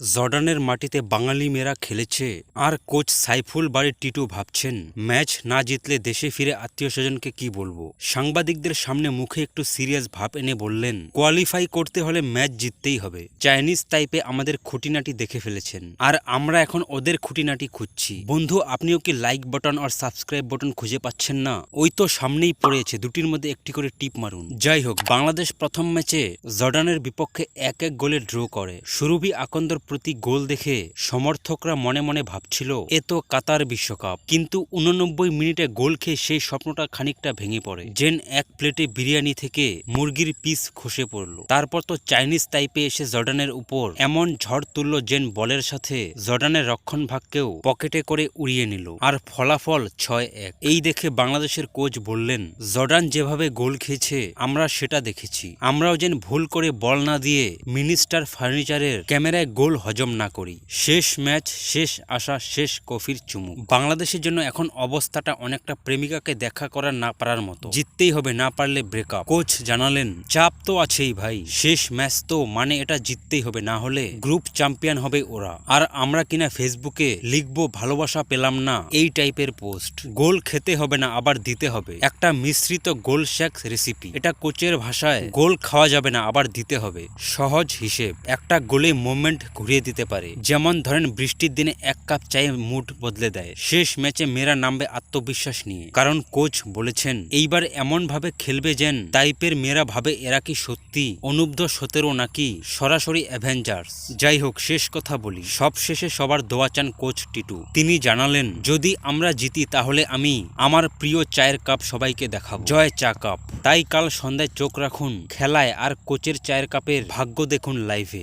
জর্ডানের মাটিতে বাঙালি মেয়েরা খেলেছে। আর কোচ সাইফুল বাড়ির টিটু ভাবছেন, ম্যাচ না জিতলে দেশে ফিরে আত্মীয় স্বজনকে কি বলব? সাংবাদিকদের সামনে মুখে একটু সিরিয়াস ভাব এনে বললেন, কোয়ালিফাই করতে হলে ম্যাচ জিততেই হবে। চাইনিজ টাইপে আমাদের খুঁটিনাটি দেখে ফেলেছেন। আর আমরা এখন ওদের খুঁটিনাটি খুঁজছি। বন্ধু, আপনিও কি লাইক বাটন আর সাবস্ক্রাইব বাটন খুঁজে পাচ্ছেন না? ওই তো সামনেই পড়েছে, দুটির মধ্যে একটি করে টিপ মারুন। যাই হোক, বাংলাদেশ প্রথম ম্যাচে জর্ডানের বিপক্ষে এক এক গোলে ড্র করে। সুরভি আকন্দর প্রতি গোল দেখে সমর্থকরা মনে মনে ভাবছিল, এ তো কাতার বিশ্বকাপ। কিন্তু উননব্বই মিনিটে গোল খেয়ে সেই স্বপ্নটা খানিকটা ভেঙে পড়ে। জেন এক প্লেটে বিরিয়ানি থেকে মুরগির পিস খসে পড়ল। তারপর তো চাইনিজ টাইপে এসে জর্ডানের উপর এমন ঝড় তুলল জেন বলের সাথে, জর্ডানের রক্ষণ ভাগকেও পকেটে করে উড়িয়ে নিল। আর ফলাফল ছয় এক। এই দেখে বাংলাদেশের কোচ বললেন, জর্ডান যেভাবে গোল খেয়েছে, আমরা সেটা দেখেছি। আমরাও যেন ভুল করে বল না দিয়ে মিনিস্টার ফার্নিচারের ক্যামেরায় গোল হজম না করি। শেষ ম্যাচ, শেষ আশা, শেষ কফির চুমুক বাংলাদেশের জন্য এখন অবস্থাটা অনেকটা প্রেমিকাকে দেখা করার না পারার মতো। জিততেই হবে না পারলে ব্রেকআপ কোচ জানালেন, চাপ তো আছেই ভাই। শেষ ম্যাচ তো মানে এটা জিততেই হবে, না হলে গ্রুপ চ্যাম্পিয়ন হবে ওরা। আর আমরা কিনা ফেসবুকে লিখব, ভালোবাসা পেলাম না। এই টাইপের পোস্ট। গোল খেতে হবে না, আবার দিতে হবে। একটা মিশ্রিত গোল শেক রেসিপি এটা কোচের ভাষায়, গোল খাওয়া যাবে না, আবার দিতে হবে। সহজ হিসেব। একটা গোলে মোমেন্ট ঘুরিয়ে দিতে পারে। যেমন ধরেন, বৃষ্টির দিনে এক কাপ চায়ে মুড বদলে দেয়। শেষ ম্যাচে মেয়েরা নামবে আত্মবিশ্বাস নিয়ে। কারণ কোচ বলেছেন, এইবার এমন ভাবে খেলবে যেন টাইপের মেয়েরা ভাবে এরা কি সত্যি। অনুব্ধ সতেরো নাকি সরাসরি অ্যাভেঞ্জার্স? যাই হোক, শেষ কথা বলি। সব শেষে সবার দোয়া চান কোচ টিটু। তিনি জানালেন, যদি আমরা জিতি, তাহলে আমি আমার প্রিয় চায়ের কাপ সবাইকে দেখাবো। জয় চা কাপ। তাই কাল সন্ধ্যায় চোখ রাখুন, খেলায় আর কোচের চায়ের কাপের ভাগ্য দেখুন লাইভে।